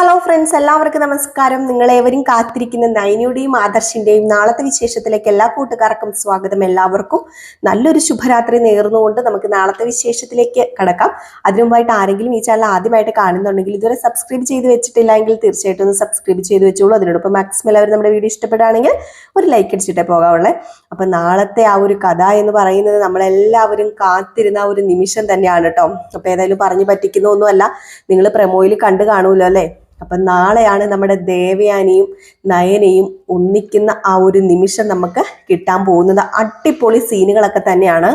Hello friends എല്ലാവർക്കും നമസ്കാരം. നിങ്ങളേവരും കാത്തിരിക്കുന്ന നൈനിയുടെയും ആദർശിന്റെയും നാളത്തെ വിശേഷത്തിലേക്ക് എല്ലാ കൂട്ടുകാർക്കും സ്വാഗതം. എല്ലാവർക്കും നല്ലൊരു ശുഭരാത്രി നേർന്നുകൊണ്ട് നമുക്ക് നാളത്തെ വിശേഷത്തിലേക്ക് കടക്കാം. അതിനുമായിട്ട് ആരെങ്കിലും ഈ ചാനൽ ആദ്യമായിട്ട് കാണുന്നുണ്ടെങ്കിൽ ഇതുവരെ സബ്സ്ക്രൈബ് ചെയ്ത് വെച്ചിട്ടില്ല എങ്കിൽ തീർച്ചയായിട്ടും ഒന്ന് സബ്സ്ക്രൈബ് ചെയ്ത് വെച്ചോളൂ. അതിനോടൊപ്പം മാക്സിമം എല്ലാവരും നമ്മുടെ വീഡിയോ ഇഷ്ടപ്പെടുകയാണെങ്കിൽ ഒരു ലൈക്ക് അടിച്ചിട്ടേ പോകാവുള്ളേ. അപ്പൊ നാളത്തെ ആ ഒരു കഥ എന്ന് പറയുന്നത് നമ്മളെല്ലാവരും കാത്തിരുന്ന ഒരു നിമിഷം തന്നെയാണ് കേട്ടോ. അപ്പൊ ഏതായാലും പറഞ്ഞു പറ്റിക്കുന്ന ഒന്നുമല്ല നിങ്ങൾ പ്രമോയിൽ കണ്ടു കാണുമല്ലോ അല്ലേ? അപ്പൊ നാളെയാണ് നമ്മുടെ ദേവയാനിയും നയനയും ഒന്നിക്കുന്ന ആ ഒരു നിമിഷം നമുക്ക് കിട്ടാൻ പോകുന്നത്. അടിപൊളി സീനുകളൊക്കെ തന്നെയാണ്.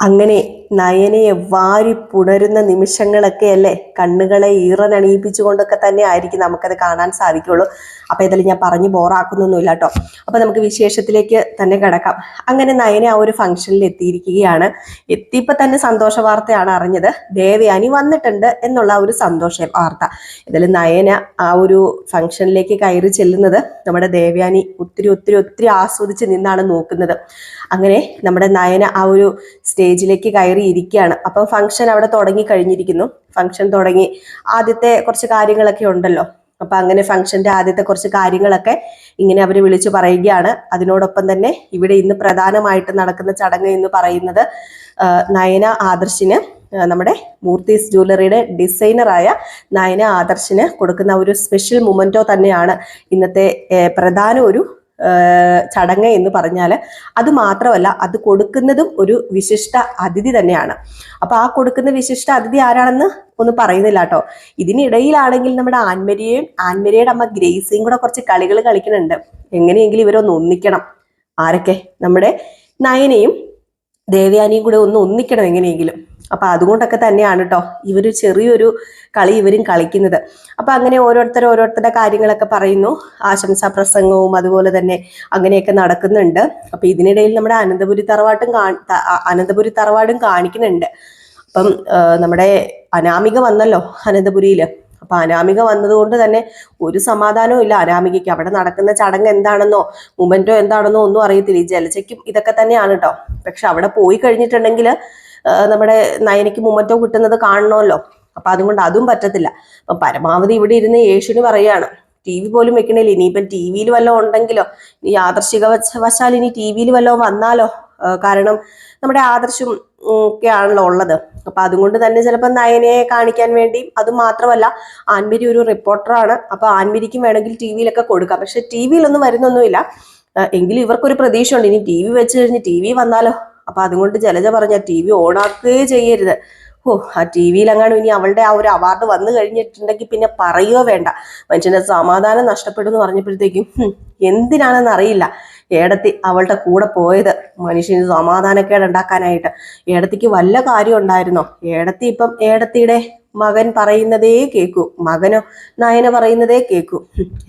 അങ്ങനെ നയനയെ വാരി പുണരുന്ന നിമിഷങ്ങളൊക്കെ അല്ലേ? കണ്ണുകളെ ഈറനണിയിപ്പിച്ചുകൊണ്ടൊക്കെ തന്നെ ആയിരിക്കും നമുക്കത് കാണാൻ സാധിക്കുള്ളൂ അപ്പൊ ഏതായാലും ഞാൻ പറഞ്ഞു ബോറാക്കുന്നൊന്നുമില്ല കേട്ടോ. അപ്പൊ നമുക്ക് വിശേഷത്തിലേക്ക് തന്നെ കിടക്കാം. അങ്ങനെ നയന ആ ഒരു ഫംഗ്ഷനിൽ എത്തിയിരിക്കുകയാണ്. എത്തിയപ്പോ തന്നെ സന്തോഷ വാർത്തയാണ് അറിഞ്ഞത്. ദേവയാനി വന്നിട്ടുണ്ട് എന്നുള്ള ഒരു സന്തോഷ വാർത്ത. ഇതിൽ നയന ആ ഒരു ഫംഗ്ഷനിലേക്ക് കയറി ചെല്ലുന്നത് നമ്മുടെ ദേവയാനി ഒത്തിരി ഒത്തിരി ഒത്തിരി ആസ്വദിച്ച് നിന്നാണ് നോക്കുന്നത്. അങ്ങനെ നമ്മുടെ നയന ആ ഒരു സ്റ്റേജിലേക്ക് കയറി ഇരിക്കുകയാണ്. അപ്പം ഫംഗ്ഷൻ അവിടെ തുടങ്ങി കഴിഞ്ഞിരിക്കുന്നു. ഫംഗ്ഷൻ തുടങ്ങി ആദ്യത്തെ കുറച്ച് കാര്യങ്ങളൊക്കെ ഉണ്ടല്ലോ. അപ്പൊ അങ്ങനെ ഫംഗ്ഷന്റെ ആദ്യത്തെ കുറച്ച് കാര്യങ്ങളൊക്കെ ഇങ്ങനെ അവർ വിളിച്ചു പറയുകയാണ്. അതിനോടൊപ്പം തന്നെ ഇവിടെ ഇന്ന് പ്രധാനമായിട്ട് നടക്കുന്ന ചടങ്ങ് എന്ന് പറയുന്നത് നയന ആദർശിന് നമ്മുടെ മൂർത്തീസ് ജ്വല്ലറിയുടെ ഡിസൈനറായ നയന ആദർശിന് കൊടുക്കുന്ന ഒരു സ്പെഷ്യൽ മൊമെന്റോ തന്നെയാണ് ഇന്നത്തെ പ്രധാന ഒരു ചടങ്ങ് എന്ന് പറഞ്ഞാൽ അത് മാത്രമല്ല അത് കൊടുക്കുന്നതും ഒരു വിശിഷ്ട അതിഥി തന്നെയാണ്. അപ്പൊ ആ കൊടുക്കുന്ന വിശിഷ്ട അതിഥി ആരാണെന്ന് ഒന്നും പറയുന്നില്ല കേട്ടോ. ഇതിനിടയിലാണെങ്കിൽ നമ്മുടെ ആൻമരിയും ആൻമരിയുടെ അമ്മ ഗ്രേസിയും കൂടെ കുറച്ച് കളികൾ കളിക്കുന്നുണ്ട്. എങ്ങനെയെങ്കിലും ഇവരൊന്ന് ഒന്നിക്കണം. ആരൊക്കെ? നമ്മുടെ നയനയും ദേവയാനിയും കൂടെ ഒന്ന് ഒന്നിക്കണം എങ്ങനെയെങ്കിലും. അപ്പൊ അതുകൊണ്ടൊക്കെ തന്നെയാണ് കേട്ടോ ഇവർ ചെറിയൊരു കളി ഇവരും കളിക്കുന്നത്. അപ്പോൾ അങ്ങനെ ഓരോരുത്തർ ഓരോരുത്തരുടെ കാര്യങ്ങളൊക്കെ പറയുന്നു. ആശംസാ പ്രസംഗവും അതുപോലെ തന്നെ അങ്ങനെയൊക്കെ നടക്കുന്നുണ്ട്. അപ്പോൾ ഇതിനിടയിൽ നമ്മുടെ അനന്തപുരി തറവാട്ടും അനന്തപുരി തറവാടും കാണിക്കുന്നുണ്ട്. അപ്പം നമ്മുടെ അനാമിക വന്നല്ലോ അനന്തപുരിയിൽ അപ്പൊ അനാമിക വന്നതുകൊണ്ട് തന്നെ ഒരു സമാധാനവും ഇല്ല അനാമികയ്ക്ക്. അവിടെ നടക്കുന്ന ചടങ്ങ് എന്താണെന്നോ മൊമെന്റോ എന്താണെന്നോ ഒന്നും അറിയത്തില്ല. ഈ ജലജയ്ക്കും ഇതൊക്കെ തന്നെയാണ് കേട്ടോ പക്ഷെ അവിടെ പോയി കഴിഞ്ഞിട്ടുണ്ടെങ്കിൽ നമ്മുടെ നയനയ്ക്ക് മൊമെന്റോ കിട്ടുന്നത് കാണണമല്ലോ. അപ്പൊ അതുകൊണ്ട് അതും പറ്റത്തില്ല. അപ്പൊ പരമാവധി ഇവിടെ ഇരുന്ന് യേശുവിന് പറയാണ് ടി വി പോലും വെക്കണില്ല. ഇനിയിപ്പം ടി വിയിൽ വല്ലതും ഉണ്ടെങ്കിലോ? ഇനി ആദർശിക വശ- വശാൽ ഇനി ടി വിയിൽ വല്ലതും വന്നാലോ? കാരണം നമ്മുടെ ആദർശം ഒക്കെ ആണല്ലോ ഉള്ളത്. അപ്പൊ അതുകൊണ്ട് തന്നെ ചിലപ്പോൾ നയനയെ കാണിക്കാൻ വേണ്ടി അത് മാത്രമല്ല ആൻമിരി ഒരു റിപ്പോർട്ടറാണ്. അപ്പൊ ആൻമിരിക്കും വേണമെങ്കിൽ ടി വിയിലൊക്കെ കൊടുക്കാം. പക്ഷെ ടി വിയിലൊന്നും വരുന്നൊന്നുമില്ല. എങ്കിലും ഇവർക്കൊരു പ്രതീക്ഷയുണ്ട്. ഇനി ടി വി വെച്ച് കഴിഞ്ഞ് ടി വി വന്നാലോ? അപ്പൊ അതുകൊണ്ട് ജലജ പറഞ്ഞ ടി വി ഓണാക്കുകയേ ചെയ്യരുത്. ഓ ആ ടി വിയിലെങ്ങാനും ഇനി അവളുടെ ആ ഒരു അവാർഡ് വന്നു കഴിഞ്ഞിട്ടുണ്ടെങ്കിൽ പിന്നെ പറയുകയോ വേണ്ട. മനുഷ്യന്റെ സമാധാനം നഷ്ടപ്പെടും എന്ന് പറഞ്ഞപ്പോഴത്തേക്കും എന്തിനാണെന്ന് അറിയില്ല. ഏടത്തി അവളുടെ കൂടെ പോയത് മനുഷ്യന് സമാധാനക്കേട് ഉണ്ടാക്കാനായിട്ട്. ഏടത്തിക്ക് വല്ല കാര്യം ഉണ്ടായിരുന്നോ? ഏടത്തി ഇപ്പം ഏടത്തിയുടെ മകൻ പറയുന്നതേ കേൾക്കൂ മകനോ നയന പറയുന്നതേ കേൾക്കൂ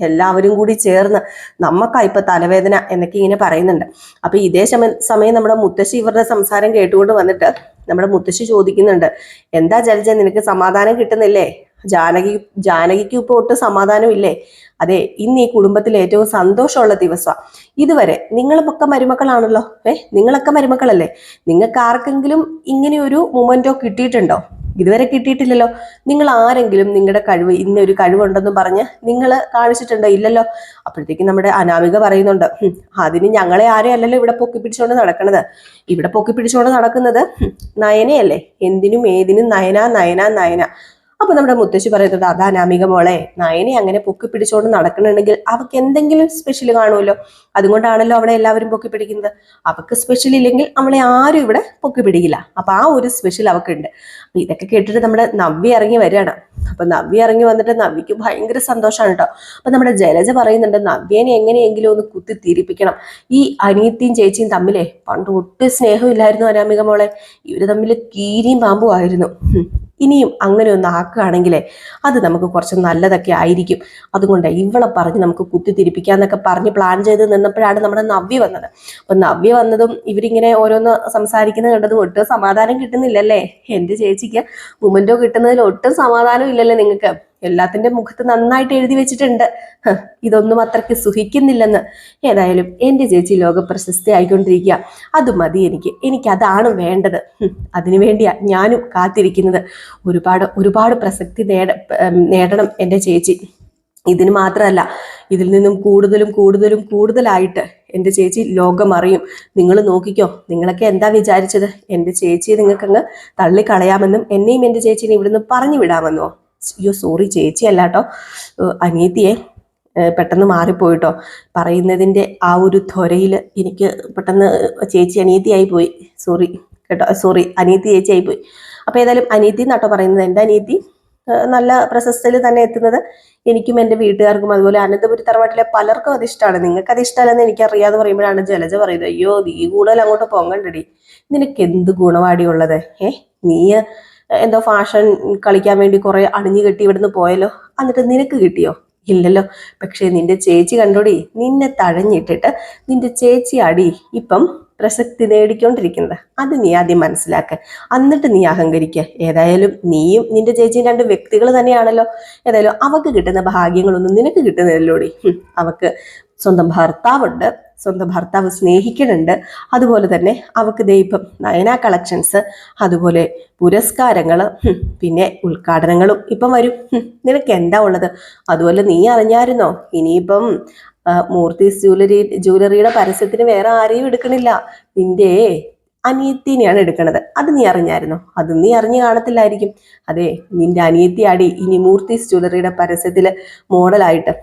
എല്ലാവരും കൂടി ചേർന്ന് നമ്മക്കാ ഇപ്പൊ തലവേദന എന്നൊക്കെ ഇങ്ങനെ പറയുന്നുണ്ട്. അപ്പൊ ഇതേ സമയം നമ്മുടെ മുത്തശ്ശി ഇവരുടെ സംസാരം കേട്ടുകൊണ്ട് വന്നിട്ട് നമ്മുടെ മുത്തശ്ശി ചോദിക്കുന്നുണ്ട് എന്താ ജലജ നിനക്ക് സമാധാനം കിട്ടുന്നില്ലേ? ജാനകി ജാനകിക്ക് ഇപ്പോൾ ഒട്ടും സമാധാനം ഇല്ലേ അതെ ഇന്ന് ഈ കുടുംബത്തിൽ ഏറ്റവും സന്തോഷമുള്ള ദിവസമാണ് ഇതുവരെ നിങ്ങളുമൊക്കെ മരുമക്കളാണല്ലോ ഏഹ് നിങ്ങളൊക്കെ മരുമക്കളല്ലേ? നിങ്ങൾക്ക് ആർക്കെങ്കിലും ഇങ്ങനെ ഒരു മൊമെന്റോ കിട്ടിയിട്ടുണ്ടോ? ഇതുവരെ കിട്ടിയിട്ടില്ലല്ലോ. നിങ്ങൾ ആരെങ്കിലും നിങ്ങളുടെ കഴിവ് ഇന്ന ഒരു കഴിവുണ്ടെന്ന് പറഞ്ഞ് നിങ്ങൾ കാണിച്ചിട്ടുണ്ടോ ഇല്ലല്ലോ. അപ്പോഴത്തേക്കും നമ്മുടെ അനാമിക പറയുന്നുണ്ട് "ഹും, അതിന് ഞങ്ങളെ ആരെയും അല്ലല്ലോ ഇവിടെ പൊക്കി പിടിച്ചുകൊണ്ട് നടക്കുന്നത് ഇവിടെ പൊക്കി പിടിച്ചുകൊണ്ട് നടക്കുന്നത് നയനയല്ലേ? എന്തിനും ഏതിനും നയന നയന നയന. അപ്പൊ നമ്മുടെ മുത്തശ്ശി പറയുന്നത് അതാ നാമിക മോളെ നയനെ അങ്ങനെ പൊക്കി പിടിച്ചുകൊണ്ട് നടക്കണമെങ്കിൽ അവക്ക് എന്തെങ്കിലും സ്പെഷ്യൽ കാണുമല്ലോ. അതുകൊണ്ടാണല്ലോ അവിടെ എല്ലാവരും പൊക്കി പിടിക്കുന്നത് അവക്ക് സ്പെഷ്യൽ ഇല്ലെങ്കിൽ അവളെ ആരും ഇവിടെ പൊക്കി പിടിക്കില്ല അപ്പൊ ആ ഒരു സ്പെഷ്യൽ അവക്കുണ്ട്. അപ്പൊ ഇതൊക്കെ കേട്ടിട്ട് നമ്മുടെ നവ്യ ഇറങ്ങി വരികയാണ്. അപ്പൊ നവ്യ ഇറങ്ങി വന്നിട്ട് നവ്യക്ക് ഭയങ്കര സന്തോഷമാണ് കേട്ടോ. അപ്പൊ നമ്മുടെ ജലജ പറയുന്നുണ്ട് നവ്യനെ എങ്ങനെയെങ്കിലും ഒന്ന് കുത്തി തിരിപ്പിക്കണം. ഈ അനിയത്തിയും ചേച്ചിയും തമ്മിലേ പണ്ട് ഒട്ടും സ്നേഹമില്ലായിരുന്നു അനാമിക മോളെ. ഇവർ തമ്മിൽ കീരിയും പാമ്പും ആയിരുന്നു. ഹും. ഇനിയും അങ്ങനെ ഒന്ന് ആക്കുകയാണെങ്കിലേ അത് നമുക്ക് കുറച്ച് നല്ലതൊക്കെ ആയിരിക്കും. അതുകൊണ്ട് ഇവളെ പറഞ്ഞ് നമുക്ക് കുത്തിത്തിരിപ്പിക്കാന്നൊക്കെ പറഞ്ഞ് പ്ലാൻ ചെയ്ത് നിന്നപ്പോഴാണ് നമ്മുടെ നവ്യ വന്നത്. അപ്പൊ നവ്യ വന്നതും ഇവരിങ്ങനെ ഓരോന്ന് സംസാരിക്കുന്നത് കണ്ടതും ഒട്ടും സമാധാനം കിട്ടുന്നില്ലല്ലേ? എന്റെ ചേച്ചിക്ക് മുമ്പോ കിട്ടുന്നതിൽ ഒട്ടും സമാധാനം ഇല്ലല്ലേ നിങ്ങൾക്ക്? എല്ലാത്തിന്റെ മുഖത്ത് നന്നായിട്ട് എഴുതി വെച്ചിട്ടുണ്ട്. ഇതൊന്നും അത്രയ്ക്ക് സുഖിക്കുന്നില്ലെന്ന്. ഏതായാലും എന്റെ ചേച്ചി ലോക പ്രശസ്തി ആയിക്കൊണ്ടിരിക്കുക. അത് മതി എനിക്ക്. എനിക്ക് അതാണ് വേണ്ടത്. അതിനുവേണ്ടിയാണ് അതിനു വേണ്ടിയാ ഞാനും കാത്തിരിക്കുന്നത്. ഒരുപാട് ഒരുപാട് പ്രസക്തി നേട നേടണം എന്റെ ചേച്ചി. ഇതിന് മാത്രമല്ല ഇതിൽ നിന്നും കൂടുതലും കൂടുതലും കൂടുതലായിട്ട് എന്റെ ചേച്ചി ലോകം അറിയും നിങ്ങൾ നോക്കിക്കോ നിങ്ങളൊക്കെ എന്താ വിചാരിച്ചത്? എന്റെ ചേച്ചിയെ നിങ്ങൾക്കങ്ങ് തള്ളിക്കളയാമെന്നും എന്നെയും എന്റെ ചേച്ചിനെ ഇവിടുന്ന് പറഞ്ഞു വിടാമെന്നോ? അയ്യോ സോറി ചേച്ചി അല്ല കേട്ടോ ഏഹ് അനിയത്തിയെ പെട്ടെന്ന് മാറിപ്പോയിട്ടോ. പറയുന്നതിന്റെ ആ ഒരു ത്വരയിൽ എനിക്ക് പെട്ടെന്ന് ചേച്ചി അനിയത്തിയായി പോയി. സോറി കേട്ടോ. സോറി അനിയത്തി ചേച്ചിയായി പോയി. അപ്പോൾ ഏതായാലും അനിയത്തി എന്നാട്ടോ പറയുന്നത്? എന്റെ അനിയത്തി നല്ല പ്രശസ്തിയിൽ തന്നെ എത്തുന്നത് എനിക്കും എന്റെ വീട്ടുകാർക്കും. അതുപോലെ അനന്തപുരി തറവാട്ടിലെ പലർക്കും അത് ഇഷ്ടമാണ്. നിങ്ങൾക്ക് അത് ഇഷ്ടമല്ലെന്ന് എനിക്കറിയാതെ പറയുമ്പോഴാണ് ജലജ പറയുന്നത്. അയ്യോ നീ കൂടുതൽ അങ്ങോട്ട് പൊങ്ങണ്ടടി നിനക്ക് എന്ത് ഗുണവാടിയുള്ളത്? ഏ നീ എന്തോ ഫാഷൻ കളിക്കാൻ വേണ്ടി കുറെ അണിഞ്ഞു കെട്ടി ഇവിടുന്ന് പോയല്ലോ. എന്നിട്ട് നിനക്ക് കിട്ടിയോ? ഇല്ലല്ലോ. പക്ഷേ നിന്റെ ചേച്ചി കണ്ടോടി നിന്നെ തഴഞ്ഞിട്ടിട്ട് നിന്റെ ചേച്ചി അടി ഇപ്പം പ്രസക്തി നേടിക്കൊണ്ടിരിക്കുന്നത്. അത് നീ ആദ്യം മനസ്സിലാക്ക. എന്നിട്ട് നീ അഹങ്കരിക്കുക ഏതായാലും നീയും നിന്റെ ചേച്ചിയും രണ്ട് വ്യക്തികൾ തന്നെയാണല്ലോ. ഏതായാലും അവക്ക് കിട്ടുന്ന ഭാഗ്യങ്ങളൊന്നും നിനക്ക് കിട്ടുന്നതല്ലോടി അവക്ക് സ്വന്തം ഭർത്താവുണ്ട് സ്വന്തം ഭർത്താവ് സ്നേഹിക്കുന്നുണ്ട്. അതുപോലെ തന്നെ അവക്ക് ദൈവം നയന കളക്ഷൻസ് അതുപോലെ പുരസ്കാരങ്ങൾ പിന്നെ ഉദ്ഘാടനങ്ങളും ഇപ്പം വരും. നിനക്ക് എന്താ ഉള്ളത്? അതുപോലെ നീ അറിഞ്ഞായിരുന്നോ? ഇനിയിപ്പം മൂർത്തി ജ്വല്ലറി ജ്വല്ലറിയുടെ പരസ്യത്തിന് വേറെ ആരെയും എടുക്കണില്ല. നിന്റെ അനിയത്തിനെയാണ് എടുക്കണത്. അത് നീ അറിഞ്ഞായിരുന്നോ? അത് നീ അറിഞ്ഞു കാണത്തില്ലായിരിക്കും. അതെ നിന്റെ അനിയത്തിയാടി ഇനി മൂർത്തീസ് ജ്വല്ലറിയുടെ പരസ്യത്തിൽ മോഡലായിട്ട്.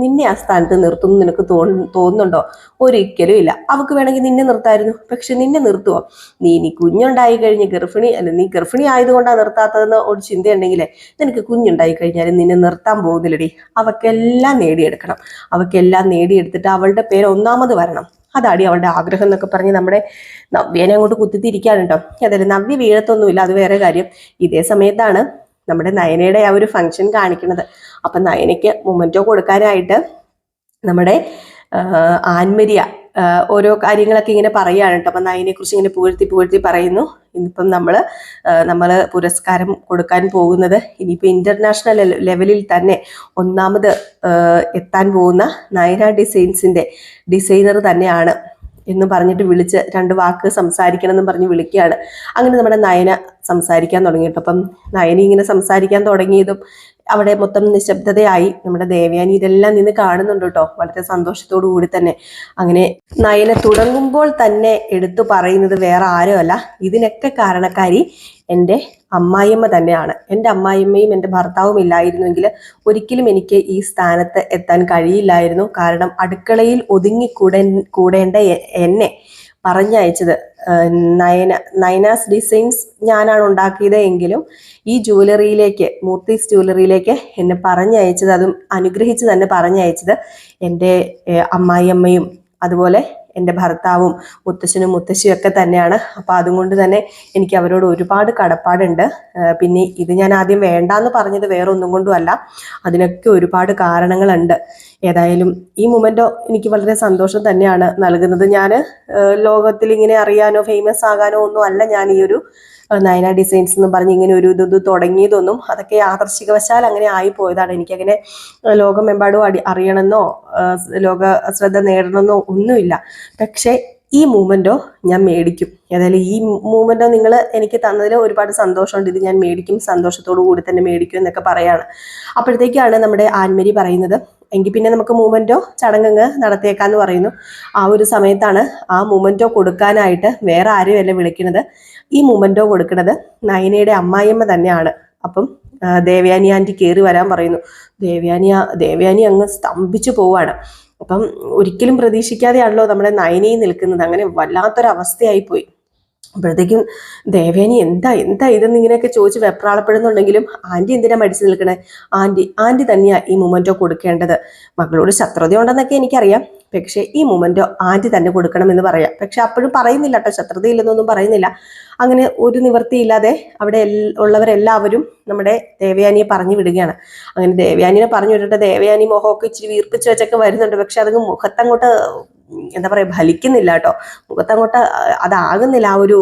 നിന്നെ ആ സ്ഥാനത്ത് നിർത്തും നിനക്ക് തോന്നു തോന്നുന്നുണ്ടോ? ഒരിക്കലും ഇല്ല. അവക്ക് വേണമെങ്കിൽ നിന്നെ നിർത്തായിരുന്നു. പക്ഷെ നിന്നെ നിർത്തുവോ? നീ ഇനി കുഞ്ഞുണ്ടായി കഴിഞ്ഞ് ഗർഭിണി അല്ല നീ ഗർഭിണി ആയതുകൊണ്ടാണ് നിർത്താത്തതെന്ന് ഒരു ചിന്തയുണ്ടെങ്കിലേ നിനക്ക് കുഞ്ഞുണ്ടായി കഴിഞ്ഞാൽ നിന്നെ നിർത്താൻ പോകുന്നില്ലടി. അവക്കെല്ലാം നേടിയെടുക്കണം. അവക്കെല്ലാം നേടിയെടുത്തിട്ട് അവളുടെ പേര് ഒന്നാമത് വരണം. അതാടി അവളുടെ ആഗ്രഹം എന്നൊക്കെ പറഞ്ഞ് നമ്മുടെ നവ്യനെ അങ്ങോട്ട് കുത്തിത്തിരിക്കാനുണ്ടോ അതല്ല നവ്യ വീഴത്തൊന്നുമില്ല അത് വേറെ കാര്യം. ഇതേ സമയത്താണ് നമ്മുടെ നയനയുടെ ആ ഒരു ഫംഗ്ഷൻ കാണിക്കുന്നത്. അപ്പം നയനയ്ക്ക് മൊമെന്റോ കൊടുക്കാനായിട്ട് നമ്മുടെ ആൻമരിയ ഓരോ കാര്യങ്ങളൊക്കെ ഇങ്ങനെ പറയുകയാണ് കേട്ടോ. അപ്പം നയനെ കുറിച്ച് ഇങ്ങനെ പുകഴ്ത്തി പുകഴ്ത്തി പറയുന്നു. ഇന്നിപ്പം നമ്മൾ നമ്മൾ പുരസ്കാരം കൊടുക്കാൻ പോകുന്നത് ഇനിയിപ്പോൾ ഇന്റർനാഷണൽ ലെവലിൽ തന്നെ ഒന്നാമത് എത്താൻ പോകുന്ന നയന ഡിസൈൻസിന്റെ ഡിസൈനർ തന്നെയാണ് എന്ന് പറഞ്ഞിട്ട് വിളിച്ച് രണ്ട് വാക്ക് സംസാരിക്കണം എന്ന് പറഞ്ഞ് വിളിക്കുകയാണ്. അങ്ങനെ നമ്മുടെ നയന സംസാരിക്കാൻ തുടങ്ങിയിട്ട് അപ്പം നയനി ഇങ്ങനെ സംസാരിക്കാൻ തുടങ്ങിയതും അവിടെ മൊത്തം നിശബ്ദതയായി നമ്മുടെ ദേവയാനി ഇതെല്ലാം നിന്ന് കാണുന്നുണ്ട് കേട്ടോ. വളരെ സന്തോഷത്തോടു കൂടി തന്നെ. അങ്ങനെ നയനെ തുടങ്ങുമ്പോൾ തന്നെ എടുത്തു പറയുന്നത് വേറെ ആരുമല്ല. ഇതിനൊക്കെ കാരണക്കാരി എന്റെ അമ്മായിയമ്മ തന്നെയാണ്. എന്റെ അമ്മായിയമ്മയും എന്റെ ഭർത്താവും ഇല്ലായിരുന്നുവെങ്കിൽ ഒരിക്കലും എനിക്ക് ഈ സ്ഥാനത്ത് എത്താൻ കഴിയില്ലായിരുന്നു. കാരണം അടുക്കളയിൽ ഒതുങ്ങിക്കൂടേ കൂടേണ്ട എന്നെ പറഞ്ഞയച്ചത്. നയന നയനാസ് ഡിസൈൻസ് ഞാനാണ് ഉണ്ടാക്കിയത് എങ്കിലും ഈ ജ്വല്ലറിയിലേക്ക് മൂർത്തീസ് ജ്വല്ലറിയിലേക്ക് എന്നെ പറഞ്ഞയച്ചത് അതും അനുഗ്രഹിച്ച് തന്നെ പറഞ്ഞയച്ചത് എന്റെ അമ്മായിയമ്മയും അതുപോലെ എന്റെ ഭർത്താവും മുത്തശ്ശനും മുത്തശ്ശിയും ഒക്കെ തന്നെയാണ്. അപ്പോൾ അതുകൊണ്ട് തന്നെ എനിക്ക് അവരോട് ഒരുപാട് കടപ്പാടുണ്ട്. പിന്നെ ഇത് ഞാൻ ആദ്യം വേണ്ടാന്ന് പറഞ്ഞത് വേറെ ഒന്നും കൊണ്ടുമല്ല അതിനൊക്കെ ഒരുപാട് കാരണങ്ങളുണ്ട്. ഏതായാലും ഈ മൊമെന്റോ എനിക്ക് വളരെ സന്തോഷം തന്നെയാണ് നൽകുന്നത്. ഞാൻ ലോകത്തിൽ ഇങ്ങനെ അറിയാനോ ഫേമസ് ആകാനോ ഒന്നും അല്ല ഞാൻ ഈ ഒരു നയന ഡിസൈൻസ് എന്ന് പറഞ്ഞ് ഇങ്ങനെ ഒരു ഇത് തുടങ്ങിയതൊന്നും അതൊക്കെ യാദർശികവശാൽ അങ്ങനെ ആയി പോയതാണ് എനിക്കങ്ങനെ ലോകമെമ്പാടും അടി അറിയണമെന്നോ ലോക ശ്രദ്ധ നേടണമെന്നോ ഒന്നുമില്ല. പക്ഷേ ഈ മൂമെന്റോ ഞാൻ മേടിക്കും. ഏതായാലും ഈ മൂമെന്റോ നിങ്ങൾ എനിക്ക് തന്നതിൽ ഒരുപാട് സന്തോഷമുണ്ട്. ഇത് ഞാൻ മേടിക്കും സന്തോഷത്തോടു കൂടി തന്നെ മേടിക്കും എന്നൊക്കെ പറയാണ്. അപ്പോഴത്തേക്കാണ് നമ്മുടെ ആൻമരി പറയുന്നത് എങ്കിൽ പിന്നെ നമുക്ക് മൂമെന്റോ ചടങ്ങങ്ങ് നടത്തിയേക്കാന്ന് പറയുന്നു. ആ ഒരു സമയത്താണ് ആ മൂമെന്റോ കൊടുക്കാനായിട്ട് വേറെ ആരുമല്ല വിളിക്കുന്നത്. ഈ മൂമെന്റോ കൊടുക്കുന്നത് നയനയുടെ അമ്മായിയമ്മ തന്നെയാണ്. അപ്പം ദേവയാനി ആന്റി കയറി വരാൻ പറയുന്നു. ദേവയാനി ദേവയാനി അങ്ങ് സ്തംഭിച്ചു പോവാണ്. അപ്പം ഒരിക്കലും പ്രതീക്ഷിക്കാതെയാണല്ലോ നമ്മുടെ നയനയും നിൽക്കുന്നത്. അങ്ങനെ വല്ലാത്തൊരവസ്ഥയായി പോയി അപ്പോഴത്തേക്കും ദേവേനി എന്താ എന്താ ഇതെന്ന് ഇങ്ങനെയൊക്കെ ചോദിച്ച് വെപ്രാളപ്പെടുന്നുണ്ടെങ്കിലും ആന്റി എന്തിനാ മടിച്ചു നിൽക്കണേ? ആന്റി ആന്റി തന്നെയാ ഈ മൊമെന്റോ കൊടുക്കേണ്ടത്. മകളോട് ശത്രുതയുണ്ടെന്നൊക്കെ എനിക്കറിയാം. പക്ഷേ ഈ മൊമെന്റോ ആന്റി തന്നെ കൊടുക്കണം എന്ന് പറയാം. പക്ഷെ അപ്പോഴും പറയുന്നില്ല കേട്ടോ ശത്രുതയില്ലെന്നൊന്നും പറയുന്നില്ല. അങ്ങനെ ഒരു നിവൃത്തിയില്ലാതെ അവിടെ ഉള്ളവരെല്ലാവരും നമ്മുടെ ദേവയാനിയെ പറഞ്ഞു വിടുകയാണ്. അങ്ങനെ ദേവയാനിനെ പറഞ്ഞു വിട്ടിട്ട് ദേവയാനി മുഖമൊക്കെ ഇച്ചിരി വീർപ്പിച്ച് വെച്ചൊക്കെ വരുന്നുണ്ട്. പക്ഷെ അതങ്ങ് മുഖത്തങ്ങോട്ട് എന്താ പറയുക ഫലിക്കുന്നില്ല കേട്ടോ. മുഖത്തങ്ങോട്ട് അതാകുന്നില്ല. ആ ഒരു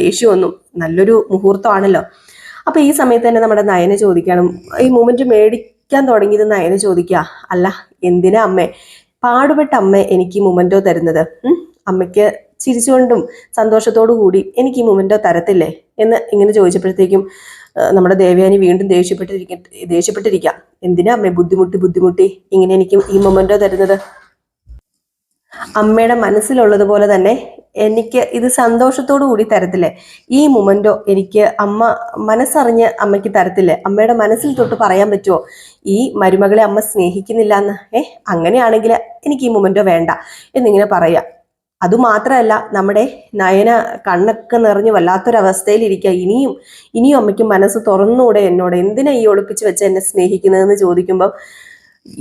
ദേഷ്യമൊന്നും. നല്ലൊരു മുഹൂർത്തമാണല്ലോ. അപ്പൊ ഈ സമയത്ത് തന്നെ നമ്മുടെ നയന ചോദിക്കണം ഈ മൂമെന്റ് മേടിക്കാൻ തുടങ്ങിയത് നയന ചോദിക്കുക. അല്ല എന്തിനാ അമ്മേ? പാടുപെട്ട അമ്മ എനിക്ക് മൊമെന്റോ തരുന്നത്? അമ്മയ്ക്ക് ചിരിച്ചുകൊണ്ടും സന്തോഷത്തോടു കൂടി എനിക്ക് ഈ മൊമെന്റോ തരത്തില്ലേ എന്ന് ഇങ്ങനെ ചോദിച്ചപ്പോഴത്തേക്കും നമ്മുടെ ദേവയാനി വീണ്ടും ദേഷ്യപ്പെട്ടിരിക്ക ദേഷ്യപ്പെട്ടിരിക്കാം. എന്തിനാ അമ്മേ ബുദ്ധിമുട്ടി ബുദ്ധിമുട്ടി ഇങ്ങനെ എനിക്ക് ഈ മൊമെന്റോ തരുന്നത്? അമ്മയുടെ മനസ്സിലുള്ളതുപോലെ തന്നെ എനിക്ക് ഇത് സന്തോഷത്തോടു കൂടി തരത്തില്ലേ? ഈ മൊമെന്റോ എനിക്ക് അമ്മ മനസ്സറിഞ്ഞ് അമ്മയ്ക്ക് തരത്തില്ലേ? അമ്മയുടെ മനസ്സിൽ തൊട്ട് പറയാൻ പറ്റുമോ ഈ മരുമകളെ അമ്മ സ്നേഹിക്കുന്നില്ല എന്ന്? ഏഹ് അങ്ങനെയാണെങ്കിൽ എനിക്ക് ഈ മൊമെന്റോ വേണ്ട എന്നിങ്ങനെ പറയാം. അതുമാത്രമല്ല നമ്മുടെ നയന കണ്ണൊക്കെ നിറഞ്ഞ് വല്ലാത്തൊരവസ്ഥയിലിരിക്കുക. ഇനിയും ഇനിയും അമ്മയ്ക്ക് മനസ്സ് തുറന്നുകൂടെ എന്നോട്? എന്തിനാ ഈ ഒളിപ്പിച്ച് വെച്ച് എന്നെ സ്നേഹിക്കുന്നതെന്ന് ചോദിക്കുമ്പം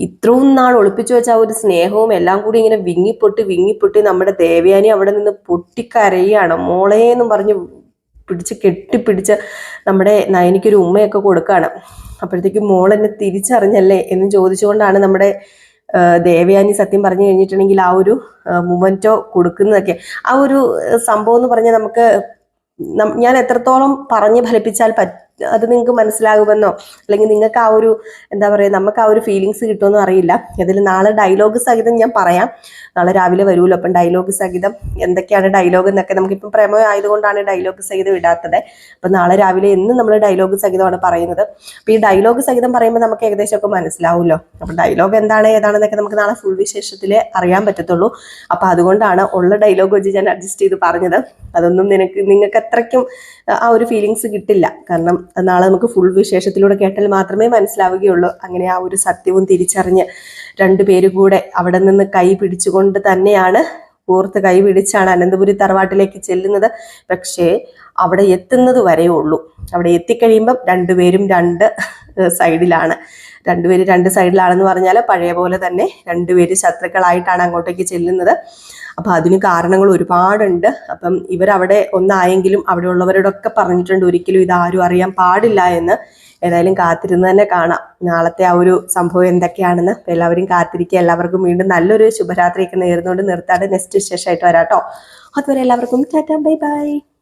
ഇത്രയും നാൾ ഒളിപ്പിച്ചു വെച്ച ആ ഒരു സ്നേഹവും എല്ലാം കൂടി ഇങ്ങനെ വിങ്ങിപ്പൊട്ടി വിങ്ങിപ്പൊട്ടി നമ്മുടെ ദേവയാനി അവിടെ നിന്ന് പൊട്ടിക്കരയാണ് മോളെ എന്നും പറഞ്ഞ് പിടിച്ച് കെട്ടിപ്പിടിച്ച് നമ്മുടെ നയനിക്കൊരു ഉമ്മയൊക്കെ കൊടുക്കുകയാണ്. അപ്പോഴത്തേക്കും മോൾ എന്നെ തിരിച്ചറിഞ്ഞല്ലേ എന്ന് ചോദിച്ചുകൊണ്ടാണ് നമ്മുടെ ദേവയാനി സത്യം പറഞ്ഞു കഴിഞ്ഞിട്ടുണ്ടെങ്കിൽ ആ ഒരു മൊമെന്റോ കൊടുക്കുന്നതൊക്കെ. ആ ഒരു സംഭവം എന്ന് പറഞ്ഞാൽ നമുക്ക് ഞാൻ എത്രത്തോളം പറഞ്ഞ് ഫലിപ്പിച്ചാൽ പറ്റ അത് നിങ്ങൾക്ക് മനസ്സിലാകുമെന്നോ? അല്ലെങ്കിൽ നിങ്ങൾക്ക് ആ ഒരു എന്താ പറയുക നമുക്ക് ആ ഒരു ഫീലിങ്സ് കിട്ടുമെന്നോ അറിയില്ല. ഇതിൽ നാളെ ഡയലോഗ് സഹിതം ഞാൻ പറയാം. നാളെ രാവിലെ വരുമല്ലോ. അപ്പം ഡയലോഗ് സഹിതം എന്തൊക്കെയാണ് ഡയലോഗ് എന്നൊക്കെ നമുക്കിപ്പം പ്രമേയം ആയതുകൊണ്ടാണ് ഡയലോഗ് സഹിതം ഇടാത്തത്. അപ്പം നാളെ രാവിലെ എന്നും നമ്മൾ ഡയലോഗ് സഹിതമാണ് പറയുന്നത്. അപ്പം ഈ ഡയലോഗ് സഹിതം പറയുമ്പോൾ നമുക്ക് ഏകദേശമൊക്കെ മനസ്സിലാവുമല്ലോ. അപ്പം ഡയലോഗ് എന്താണ് ഏതാണെന്നൊക്കെ നമുക്ക് നാളെ ഫുൾ വിശേഷത്തിൽ അറിയാൻ പറ്റത്തുള്ളൂ. അപ്പം അതുകൊണ്ടാണ് ഉള്ള ഡയലോഗ് വെച്ച് ഞാൻ അഡ്ജസ്റ്റ് ചെയ്ത് പറഞ്ഞത്. അതൊന്നും നിനക്ക് നിങ്ങൾക്ക് അത്രയ്ക്കും ആ ഒരു ഫീലിങ്സ് കിട്ടില്ല. കാരണം നാളെ നമുക്ക് ഫുൾ വിശേഷത്തിലൂടെ കേട്ടാൽ മാത്രമേ മനസ്സിലാവുകയുള്ളൂ. അങ്ങനെ ആ ഒരു സത്യവും തിരിച്ചറിഞ്ഞ് രണ്ടുപേരും കൂടെ അവിടെ നിന്ന് കൈ പിടിച്ചുകൊണ്ട് തന്നെയാണ് ഓർത്ത് കൈ പിടിച്ചാണ് അനന്തപുരി തറവാട്ടിലേക്ക് ചെല്ലുന്നത്. പക്ഷേ അവിടെ എത്തുന്നത് വരേ ഉള്ളൂ. അവിടെ എത്തിക്കഴിയുമ്പം രണ്ടുപേരും രണ്ട് സൈഡിലാണ്. രണ്ടുപേര് രണ്ട് സൈഡിലാണെന്ന് പറഞ്ഞാൽ പഴയ പോലെ തന്നെ രണ്ടുപേര് ശത്രുക്കളായിട്ടാണ് അങ്ങോട്ടേക്ക് ചെല്ലുന്നത്. അപ്പം അതിന് കാരണങ്ങൾ ഒരുപാടുണ്ട്. അപ്പം ഇവരവിടെ ഒന്നായെങ്കിലും അവിടെ ഉള്ളവരോടൊക്കെ പറഞ്ഞിട്ടുണ്ട് ഒരിക്കലും ഇതാരും അറിയാൻ പാടില്ല എന്ന്. ഏതായാലും കാത്തിരുന്ന് തന്നെ കാണാം. നാളത്തെ ആ ഒരു സംഭവം എന്തൊക്കെയാണെന്ന്. എല്ലാവരും കാത്തിരിക്കുക. എല്ലാവർക്കും വീണ്ടും നല്ലൊരു ശുഭരാത്രിയൊക്കെ നേർന്നുകൊണ്ട് നിർത്താതെ നെക്സ്റ്റ് വിശേഷമായിട്ട് വരാട്ടോ. അതുവരെ എല്ലാവർക്കും ടാറ്റാ ബൈ ബൈ.